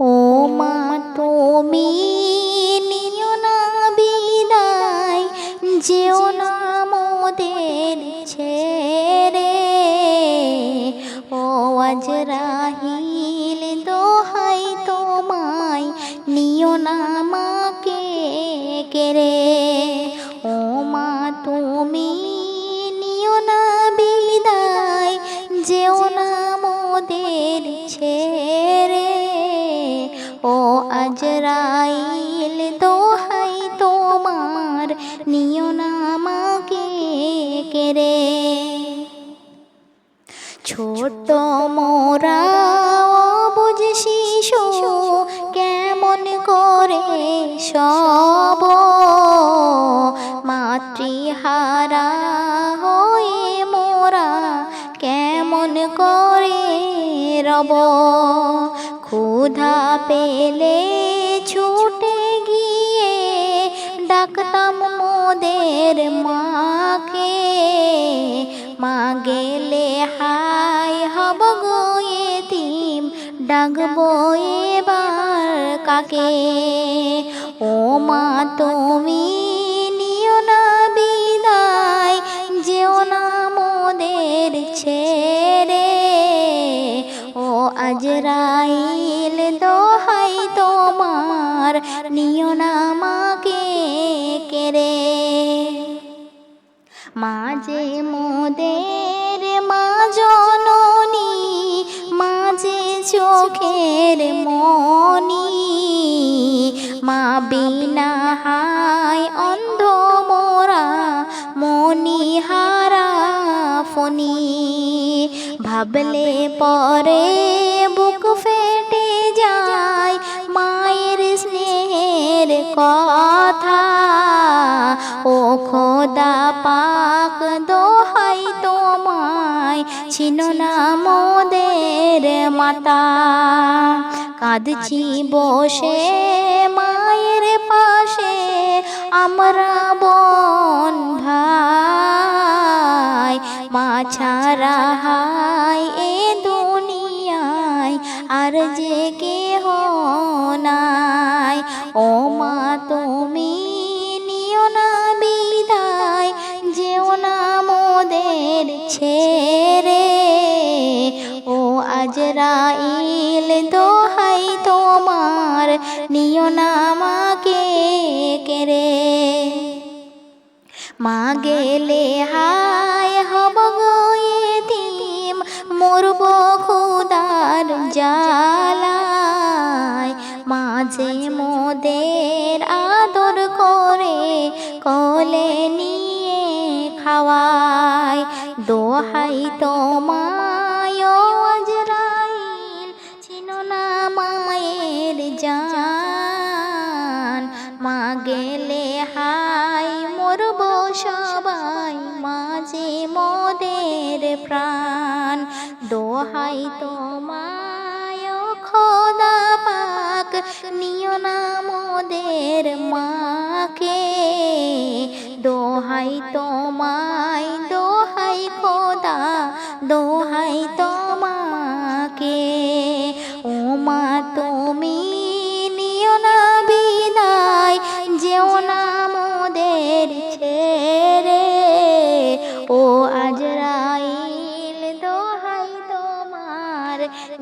ও মা তুমি নিও না বিদায় যেও না মোদের ছেড়ে। ও আজ রাহিল আজরাইল দোহাই তোমার, নিও না আমাকে ছোট মোরা বুঝ শিশু, কেমন করে সব? মাতৃহারা হয়ে মোরা, কেমন করে রব? ক্ষুধা পেলে ছুটে গিয়ে ডাকতাম মোদের মাকে। মা গেলে, হাই, হব গো এতিম, ডাকবো এবার কাকে? ও মা, তুমি আজরাইল দোহাই তোমার, নিও না মাকে কেড়ে। মাঝে মোদের মা জননী, মাঝে চোখের মনি। মা বিনা হায় অন্ধ মোরা, মনি হারা ফনি ভাবলে পরে খোদা পাক দোহাই তোমায় ছিল না মোদের মাতা। কাঁদছি বসে মায়ের পাশে, আমরা বোন ভাই। মা ছাড়া এ দুনিয়ায়, আর যে কেহ নাই। ও মা তুমি নিও না মাকে কেড়ে মা গেলে হায় হব গো এতিম মরব খুদার জালায় মাঝে মোদের আদর করে, কলে নিয়ে খাওয়ায়। দোহাই তোমায় আজরাইল ছিল না মায়ের জান। মা গেলে হাই, মরব সবাই মাঝে মোদের প্রাণ। দোহাই তোমায় খোদা পাক, নিও না মোদের মাকে। দোহাই তোমায়, দোহাই খোদা, দোহাই তোমাকে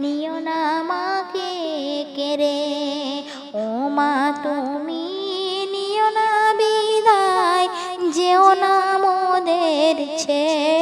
নিও না মাকে কেড়ে। ও মা তুমি নিও না বিদায় যেও না মোদের ছেড়ে।